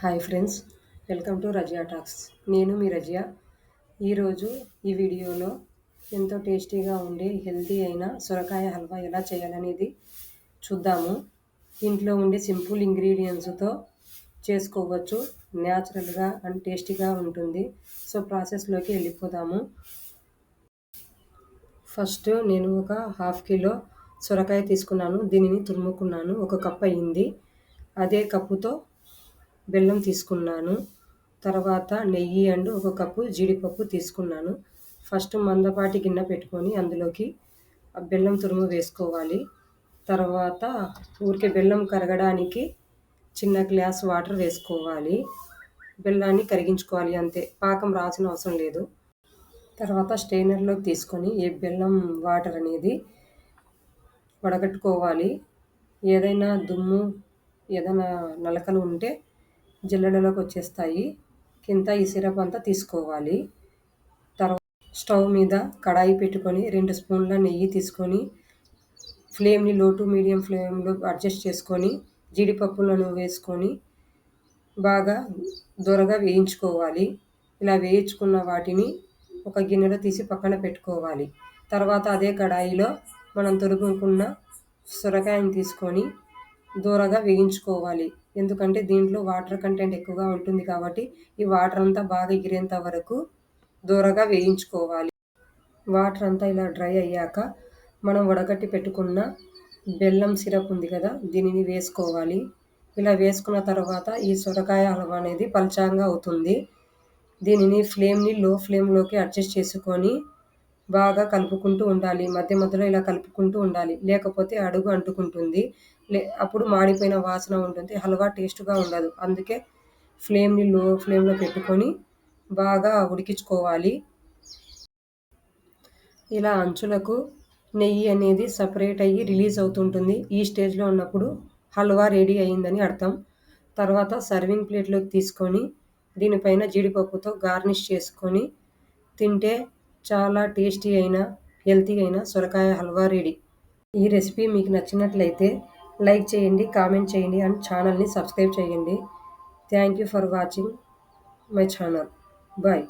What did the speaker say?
Hi friends welcome to Razia talks. నేను మీ రజియా. ఈరోజు ఈ వీడియోలో ఎంతో టేస్టీగా ఉండే హెల్తీ అయిన సొరకాయ హల్వా ఎలా చేయాలనేది చూద్దాము. ఇంట్లో ఉండే సింపుల్ ఇంగ్రీడియంట్స్తో చేసుకోవచ్చు. న్యాచురల్గా అండ్ టేస్టీగా ఉంటుంది. సో ప్రాసెస్లోకి వెళ్ళిపోదాము. ఫస్ట్ నేను ఒక హాఫ్ కిలో సొరకాయ తీసుకున్నాను. దీనిని తురుముకున్నాను. ఒక కప్ అయ్యింది అదే కప్పుతో బెల్లం తీసుకున్నాను. తర్వాత నెయ్యి అండ్ ఒక కప్పు జీడిపప్పు తీసుకున్నాను. ఫస్ట్ మందపాటి గిన్నె పెట్టుకొని అందులోకి బెల్లం తురుము వేసుకోవాలి. తర్వాత ఊరికే బెల్లం కరగడానికి చిన్న గ్లాస్ వాటర్ వేసుకోవాలి. బెల్లాన్ని కరిగించుకోవాలి అంతే. పాకం రాసిన అవసరం లేదు. తర్వాత స్టెయినర్లోకి తీసుకొని ఈ బెల్లం వాటర్ అనేది వడగట్టుకోవాలి. ఏదైనా దుమ్ము ఏదైనా నలకలు ఉంటే జల్లెడలోకి వచ్చేస్తాయి. కింద ఈ సిరప్ అంతా తీసుకోవాలి. తర్వాత స్టవ్ మీద కడాయి పెట్టుకొని రెండు స్పూన్ల నెయ్యి తీసుకొని ఫ్లేమ్ని లో టు మీడియం ఫ్లేమ్లో అడ్జస్ట్ చేసుకొని జీడిపప్పులను వేసుకొని బాగా దొరగా వేయించుకోవాలి. ఇలా వేయించుకున్న వాటిని ఒక గిన్నెలో తీసి పక్కన పెట్టుకోవాలి. తర్వాత అదే కడాయిలో మనం తొడుగుకున్న సొరకాయని తీసుకొని దూరగా వేయించుకోవాలి. ఎందుకంటే దీంట్లో వాటర్ కంటెంట్ ఎక్కువగా ఉంటుంది కాబట్టి ఈ వాటర్ అంతా బాగా ఎగిరేంత వరకు దూరగా వేయించుకోవాలి. వాటర్ అంతా ఇలా డ్రై అయ్యాక మనం వడగట్టి పెట్టుకున్న బెల్లం సిరప్ ఉంది కదా దీనిని వేసుకోవాలి. ఇలా వేసుకున్న తర్వాత ఈ సొరకాయ హల్వా అనేది పలచంగా అవుతుంది. దీనిని ఫ్లేమ్ని లో ఫ్లేమ్లోకి అడ్జస్ట్ చేసుకొని బాగా కలుపుకుంటూ ఉండాలి మధ్య మధ్యలో ఇలా కలుపుకుంటూ ఉండాలి. లేకపోతే అడుగు అంటుకుంటుంది. లే అప్పుడు మాడిపోయిన వాసన ఉంటుంది. హల్వా టేస్ట్గా ఉండదు. అందుకే ఫ్లేమ్ని లో ఫ్లేమ్లో పెట్టుకొని బాగా ఉడికించుకోవాలి. ఇలా అంచులకు నెయ్యి అనేది సపరేట్ అయ్యి రిలీజ్ అవుతుంటుంది. ఈ స్టేజ్లో ఉన్నప్పుడు హల్వా రెడీ అయిందని అర్థం. తర్వాత సర్వింగ్ ప్లేట్లోకి తీసుకొని దీనిపైన జీడిపప్పుతో గార్నిష్ చేసుకొని తింటే చాలా టేస్టీ అయిన హెల్తీ అయిన సొరకాయ హల్వా రెడీ. ఈ రెసిపీ మీకు నచ్చినట్లయితే లైక్ చేయండి కామెంట్ చేయండి అండ్ ఛానల్ని సబ్స్క్రైబ్ చేయండి. Thank you for watching my channel. Bye.